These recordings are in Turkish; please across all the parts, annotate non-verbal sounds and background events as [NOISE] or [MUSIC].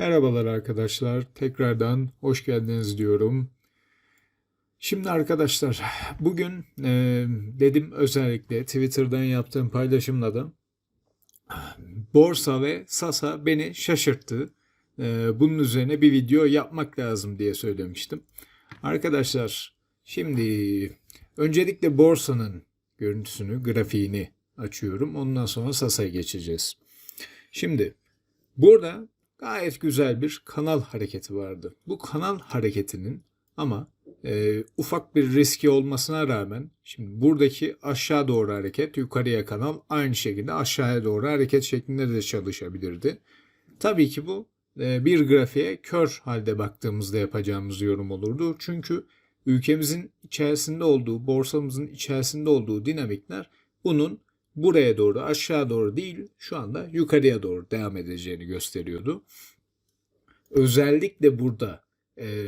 Merhabalar arkadaşlar. Tekrardan hoş geldiniz diyorum. Şimdi arkadaşlar bugün e, dedim özellikle Twitter'dan yaptığım paylaşımla da borsa ve Sasa beni şaşırttı. E, bunun üzerine bir video yapmak lazım diye söylemiştim. Arkadaşlar şimdi öncelikle borsanın görüntüsünü, grafiğini açıyorum. Ondan sonra Sasa'ya geçeceğiz. Şimdi burada gayet güzel bir kanal hareketi vardı. Bu kanal hareketinin ama e, ufak bir riski olmasına rağmen şimdi buradaki aşağı doğru hareket yukarıya kanal aynı şekilde aşağıya doğru hareket şeklinde de çalışabilirdi. Tabii ki bu e, bir grafiğe kör halde baktığımızda yapacağımız yorum olurdu. Çünkü ülkemizin içerisinde olduğu, borsamızın içerisinde olduğu dinamikler bunun buraya doğru aşağı doğru değil şu anda yukarıya doğru devam edeceğini gösteriyordu. Özellikle burada e,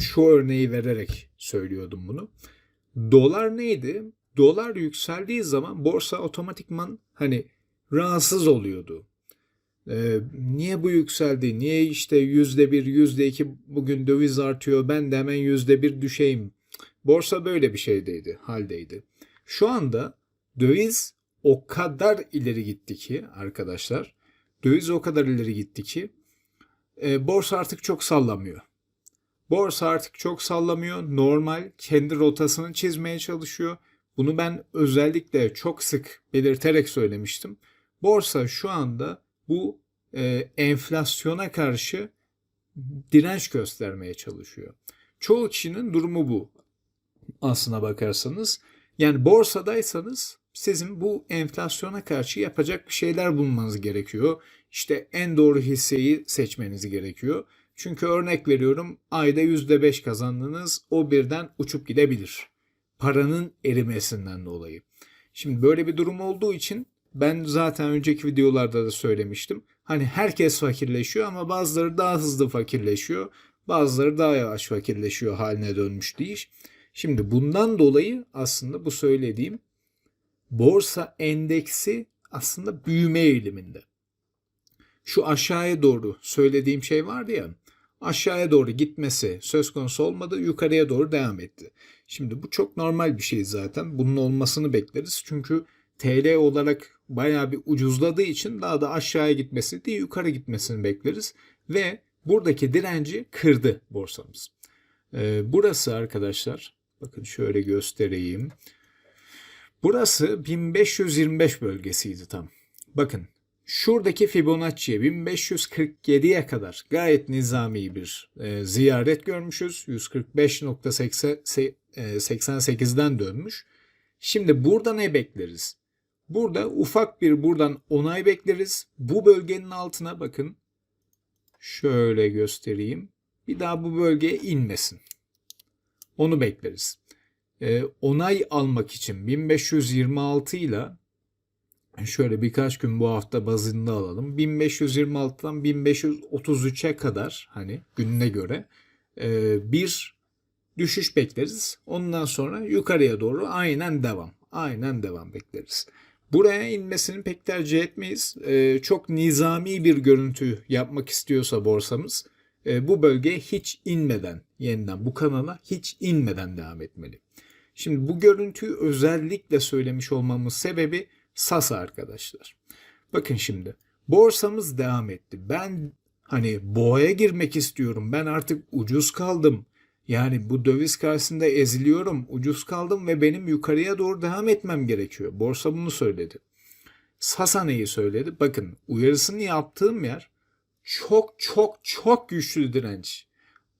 şu örneği vererek söylüyordum bunu. Dolar neydi? Dolar yükseldiği zaman borsa otomatikman hani rahatsız oluyordu. E, niye bu yükseldi? Niye işte yüzde bir, yüzde iki bugün döviz artıyor ben de hemen yüzde bir düşeyim. Borsa böyle bir şeydeydi, haldeydi. Şu anda döviz o kadar ileri gitti ki arkadaşlar. Döviz o kadar ileri gitti ki e, borsa artık çok sallamıyor. Borsa artık çok sallamıyor. Normal kendi rotasını çizmeye çalışıyor. Bunu ben özellikle çok sık belirterek söylemiştim. Borsa şu anda bu e, enflasyona karşı direnç göstermeye çalışıyor. Çoğu kişinin durumu bu. Aslına bakarsanız. Yani borsadaysanız sizin bu enflasyona karşı yapacak bir şeyler bulmanız gerekiyor. İşte en doğru hisseyi seçmeniz gerekiyor. Çünkü örnek veriyorum ayda %5 kazandınız o birden uçup gidebilir. Paranın erimesinden dolayı. Şimdi böyle bir durum olduğu için ben zaten önceki videolarda da söylemiştim. Hani herkes fakirleşiyor ama bazıları daha hızlı fakirleşiyor. Bazıları daha yavaş fakirleşiyor haline dönmüş değil. Şimdi bundan dolayı aslında bu söylediğim borsa endeksi aslında büyüme eğiliminde. Şu aşağıya doğru söylediğim şey vardı ya aşağıya doğru gitmesi söz konusu olmadı yukarıya doğru devam etti. Şimdi bu çok normal bir şey zaten bunun olmasını bekleriz çünkü TL olarak bayağı bir ucuzladığı için daha da aşağıya gitmesi değil yukarı gitmesini bekleriz ve buradaki direnci kırdı borsamız. Ee, burası arkadaşlar bakın şöyle göstereyim. Burası 1525 bölgesiydi tam. Bakın şuradaki Fibonacci'ye 1547'ye kadar gayet nizami bir e, ziyaret görmüşüz. 145.88'den dönmüş. Şimdi burada ne bekleriz? Burada ufak bir buradan onay bekleriz. Bu bölgenin altına bakın. Şöyle göstereyim. Bir daha bu bölgeye inmesin. Onu bekleriz onay almak için 1526 ile şöyle birkaç gün bu hafta bazında alalım. 1526'dan 1533'e kadar hani gününe göre bir düşüş bekleriz. Ondan sonra yukarıya doğru aynen devam. Aynen devam bekleriz. Buraya inmesini pek tercih etmeyiz. Çok nizami bir görüntü yapmak istiyorsa borsamız bu bölgeye hiç inmeden yeniden bu kanala hiç inmeden devam etmeli. Şimdi bu görüntüyü özellikle söylemiş olmamın sebebi Sasa arkadaşlar. Bakın şimdi borsamız devam etti. Ben hani boğaya girmek istiyorum. Ben artık ucuz kaldım. Yani bu döviz karşısında eziliyorum. Ucuz kaldım ve benim yukarıya doğru devam etmem gerekiyor. Borsa bunu söyledi. Sasa neyi söyledi? Bakın uyarısını yaptığım yer çok çok çok güçlü direnç.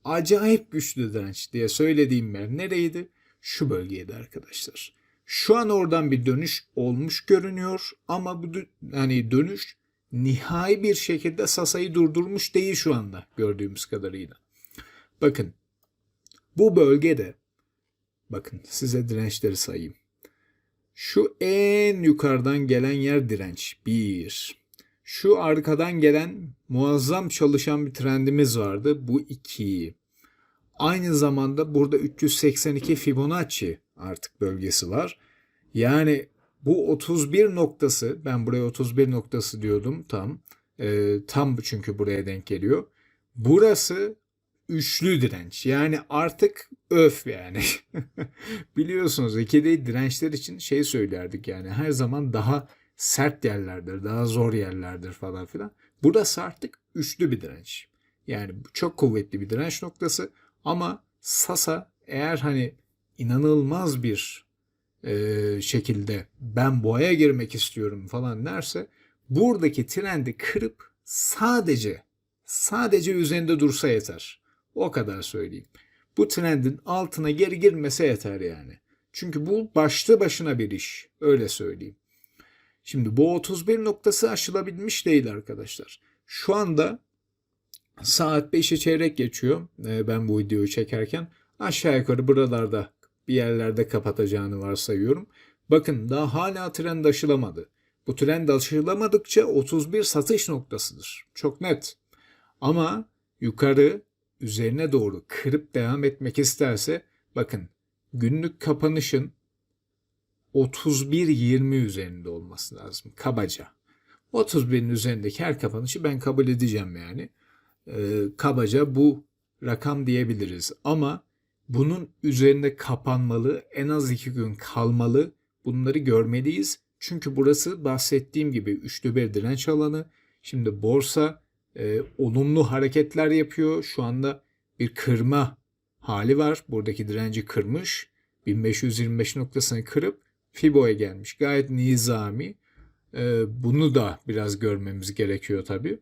Acayip güçlü direnç diye söylediğim yer nereydi? Şu bölgeydi arkadaşlar. Şu an oradan bir dönüş olmuş görünüyor ama bu hani dönüş nihai bir şekilde Sasa'yı durdurmuş değil şu anda gördüğümüz kadarıyla. Bakın bu bölgede bakın size dirençleri sayayım. Şu en yukarıdan gelen yer direnç. 1. Şu arkadan gelen muazzam çalışan bir trendimiz vardı. Bu 2. Aynı zamanda burada 382 Fibonacci artık bölgesi var. Yani bu 31 noktası ben buraya 31 noktası diyordum tam. E, tam çünkü buraya denk geliyor. Burası üçlü direnç. Yani artık öf yani. [LAUGHS] Biliyorsunuz ikili dirençler için şey söylerdik yani her zaman daha sert yerlerdir, daha zor yerlerdir falan filan. Burası artık üçlü bir direnç. Yani çok kuvvetli bir direnç noktası ama Sasa eğer hani inanılmaz bir e, şekilde ben boğaya girmek istiyorum falan derse buradaki trendi kırıp sadece sadece üzerinde dursa yeter. O kadar söyleyeyim. Bu trendin altına geri girmese yeter yani. Çünkü bu başlı başına bir iş. Öyle söyleyeyim. Şimdi bu 31 noktası aşılabilmiş değil arkadaşlar. Şu anda saat 5'e çeyrek geçiyor e, ben bu videoyu çekerken. Aşağı yukarı buralarda bir yerlerde kapatacağını varsayıyorum. Bakın daha hala trend aşılamadı. Bu trend aşılamadıkça 31 satış noktasıdır. Çok net. Ama yukarı üzerine doğru kırıp devam etmek isterse bakın günlük kapanışın 31-20 üzerinde olması lazım kabaca. 31'in üzerindeki her kapanışı ben kabul edeceğim yani. Ee, kabaca bu rakam diyebiliriz ama bunun üzerinde kapanmalı, en az iki gün kalmalı. Bunları görmeliyiz. Çünkü burası bahsettiğim gibi üçlü bir direnç alanı. Şimdi borsa e, olumlu hareketler yapıyor. Şu anda bir kırma hali var. Buradaki direnci kırmış. 1525 noktasını kırıp Fibo'ya gelmiş. Gayet nizami. E, bunu da biraz görmemiz gerekiyor tabii.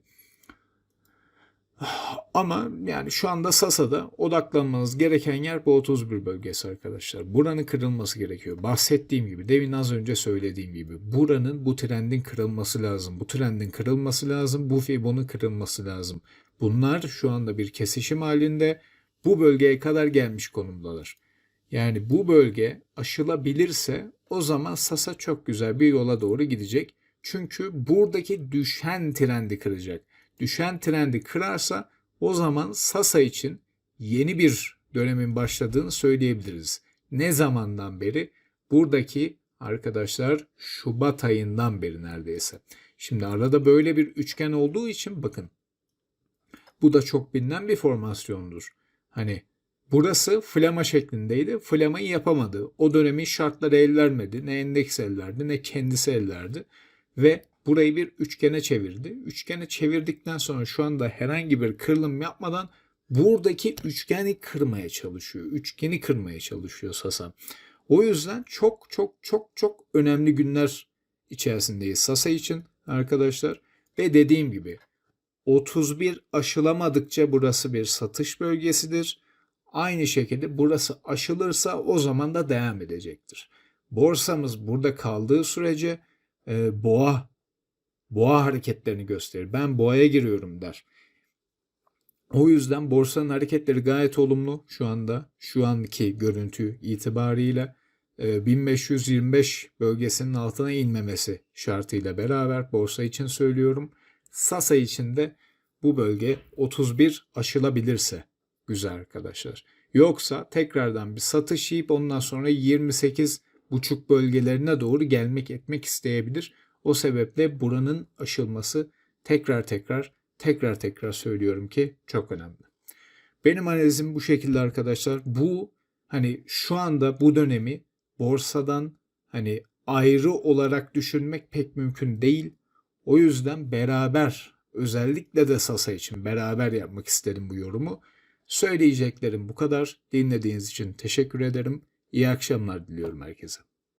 Ama yani şu anda Sasa'da odaklanmanız gereken yer bu 31 bölgesi arkadaşlar. Buranın kırılması gerekiyor. Bahsettiğim gibi, demin az önce söylediğim gibi buranın bu trendin kırılması lazım. Bu trendin kırılması lazım. Bu Fibon'un kırılması lazım. Bunlar şu anda bir kesişim halinde bu bölgeye kadar gelmiş konumdalar. Yani bu bölge aşılabilirse o zaman Sasa çok güzel bir yola doğru gidecek. Çünkü buradaki düşen trendi kıracak düşen trendi kırarsa o zaman Sasa için yeni bir dönemin başladığını söyleyebiliriz. Ne zamandan beri? Buradaki arkadaşlar Şubat ayından beri neredeyse. Şimdi arada böyle bir üçgen olduğu için bakın. Bu da çok bilinen bir formasyondur. Hani burası flama şeklindeydi. Flamayı yapamadı. O dönemin şartları el vermedi. Ne endeks el verdi ne kendisi el verdi. Ve burayı bir üçgene çevirdi. Üçgene çevirdikten sonra şu anda herhangi bir kırılım yapmadan buradaki üçgeni kırmaya çalışıyor. Üçgeni kırmaya çalışıyor Sasa. O yüzden çok çok çok çok önemli günler içerisindeyiz Sasa için arkadaşlar. Ve dediğim gibi 31 aşılamadıkça burası bir satış bölgesidir. Aynı şekilde burası aşılırsa o zaman da devam edecektir. Borsamız burada kaldığı sürece e, boğa boğa hareketlerini gösterir. Ben boğaya giriyorum der. O yüzden borsanın hareketleri gayet olumlu şu anda. Şu anki görüntü itibariyle 1525 e, bölgesinin altına inmemesi şartıyla beraber borsa için söylüyorum. Sasa için de bu bölge 31 aşılabilirse güzel arkadaşlar. Yoksa tekrardan bir satış yiyip ondan sonra 28 buçuk bölgelerine doğru gelmek etmek isteyebilir. O sebeple buranın aşılması tekrar tekrar tekrar tekrar söylüyorum ki çok önemli. Benim analizim bu şekilde arkadaşlar. Bu hani şu anda bu dönemi borsadan hani ayrı olarak düşünmek pek mümkün değil. O yüzden beraber özellikle de Sasa için beraber yapmak istedim bu yorumu. Söyleyeceklerim bu kadar. Dinlediğiniz için teşekkür ederim. İyi akşamlar diliyorum herkese.